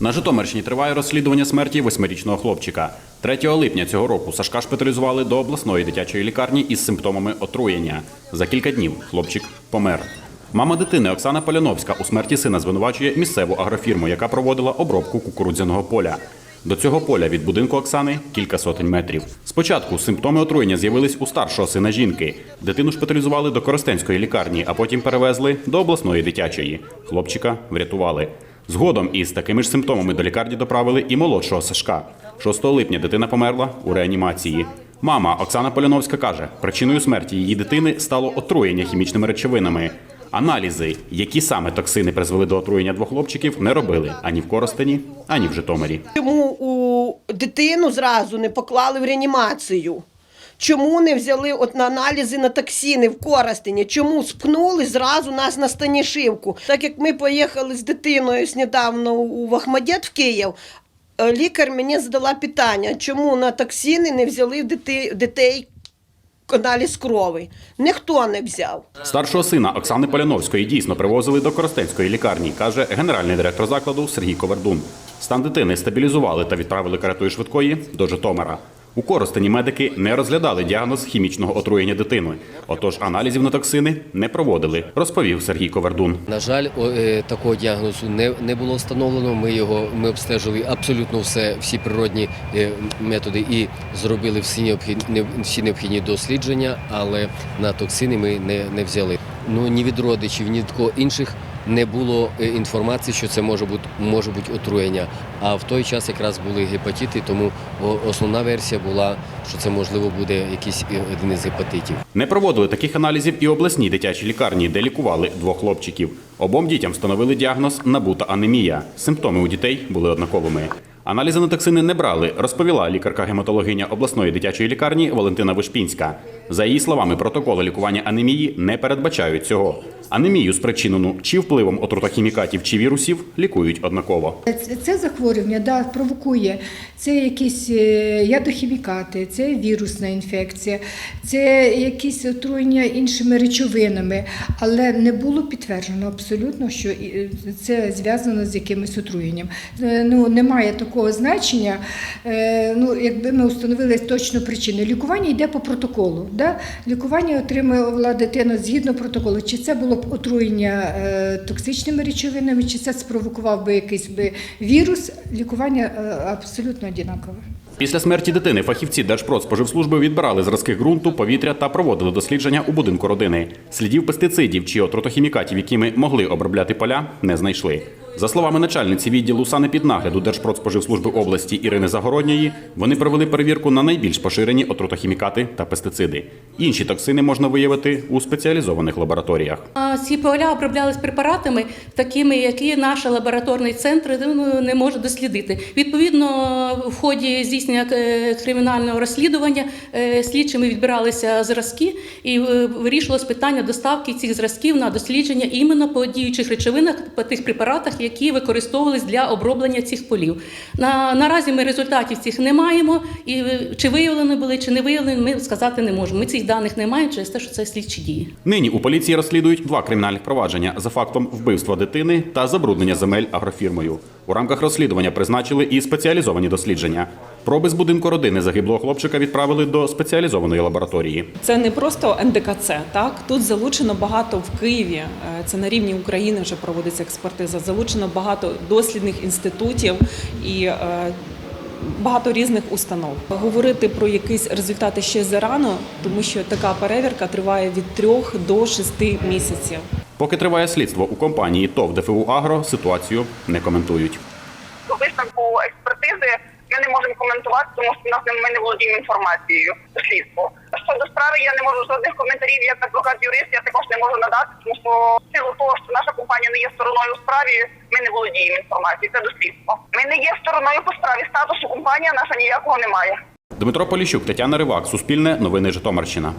На Житомирщині триває розслідування смерті восьмирічного хлопчика. 3 липня цього року Сашка шпиталізували до обласної дитячої лікарні із симптомами отруєння. За кілька днів хлопчик помер. Мама дитини Оксана Поляновська у смерті сина звинувачує місцеву агрофірму, яка проводила обробку кукурудзяного поля. До цього поля від будинку Оксани кілька сотень метрів. Спочатку симптоми отруєння з'явились у старшого сина жінки. Дитину шпиталізували до Коростенської лікарні, а потім перевезли до обласної дитячої. Хлопчика врятували. Згодом із такими ж симптомами до лікарні доправили і молодшого Сашка. 6 липня дитина померла у реанімації. Мама Оксана Поляновська каже, причиною смерті її дитини стало отруєння хімічними речовинами. Аналізи, які саме токсини призвели до отруєння двох хлопчиків, не робили ані в Коростені, ані в Житомирі. Чому у дитину зразу не поклали в реанімацію? Чому не взяли от на аналізи на токсини в Коростені? Чому спкнули зразу нас на Станішивку? Так як ми поїхали з дитиною недавно у Вахмадєт в Київ, е, лікар мені задала питання, чому на токсини не взяли дітей аналіз крови? Ніхто не взяв. Старшого сина Оксани Поляновської дійсно привозили до Коростенської лікарні, каже генеральний директор закладу Сергій Ковердун. Стан дитини стабілізували та відправили каретою швидкої до Житомира. У Коростені медики не розглядали діагноз хімічного отруєння дитини. Отож аналізів на токсини не проводили, розповів Сергій Ковердун. На жаль, е, такого діагнозу не, не було встановлено. Ми його ми обстежили абсолютно все, всі природні е, методи і зробили всі необхідні, всі необхідні дослідження, але на токсини ми не, не взяли. Ну ні від родичів, ні від кого інших не було е, інформації, що це може бути може бути отруєння. А в той час якраз були гепатити, тому основна версія була, що це можливо буде якийсь е, один із гепатитів. Не проводили таких аналізів і обласній дитячій лікарні, де лікували двох хлопчиків. Обом дітям встановили діагноз набута анемія. Симптоми у дітей були однаковими. Аналізи на токсини не брали, розповіла лікарка-гематологиня обласної дитячої лікарні Валентина Вишпінська. За її словами, протоколи лікування анемії не передбачають цього. Анемію, спричинену чи впливом отрутохімікатів чи вірусів, лікують однаково. Це, захворювання да, провокує. Це якісь е, ядохімікати, це вірусна інфекція, це якісь отруєння іншими речовинами, але не було підтверджено абсолютно, що це зв'язано з якимось отруєнням. Е, Ну, немає такого значення, е, ну, якби ми встановили точну причину. Лікування йде по протоколу. Да? Лікування отримувала дитина згідно протоколу. Чи це було б отруєння е, токсичними речовинами, чи це спровокував би якийсь би вірус, лікування е, абсолютно однакове. Після смерті дитини фахівці Держпродспоживслужби відбирали зразки ґрунту, повітря та проводили дослідження у будинку родини. Слідів пестицидів чи отрутохімікатів, якими могли обробляти поля, не знайшли. За словами начальниці відділу санепіднагляду Держпродспоживслужби області Ірини Загородньої, вони провели перевірку на найбільш поширені отрутохімікати та пестициди. Інші токсини можна виявити у спеціалізованих лабораторіях. Ці поля оброблялись препаратами, такими, які наш лабораторний центр не може дослідити. Відповідно, в ході здійснення е, кримінального розслідування е, слідчими відбиралися зразки і е, вирішувалось питання доставки цих зразків на дослідження іменно по діючих речовинах, по тих препаратах, які використовувались для оброблення цих полів. На, наразі ми результатів цих не маємо, і е, чи виявлені були, чи не виявлені, ми сказати не можемо. Ми цих даних не маємо через те, що це слідчі дії. Нині у поліції розслідують два кримінальних провадження за фактом вбивства дитини та забруднення земель агрофірмою. У рамках розслідування призначили і спеціалізовані дослідження. Проби з будинку родини загиблого хлопчика відправили до спеціалізованої лабораторії. Це не просто НДКЦ, так тут залучено багато в Києві. е, Це на рівні України вже проводиться експертиза. Залучено багато дослідних інститутів і е, багато різних установ. Говорити про якісь результати ще зарано, тому що така перевірка триває від трьох до шести місяців. Поки триває слідство у компанії ТОВ ДФУ Агро, ситуацію не коментують. висновку експертизи ми не можемо коментувати, тому що в нас ми не володіємо інформацією слідству. Щодо справи я не можу жодних коментарів як адвокат юрист, я також не можу надати, тому що силу того, що наша компанія не є стороною у справі, ми не володіємо інформацією. Це дослідство. Ми не є стороною по справі. Статусу компанія наша ніякого немає. Дмитро Поліщук, Тетяна Ривак, Суспільне, Новини Житомирщина.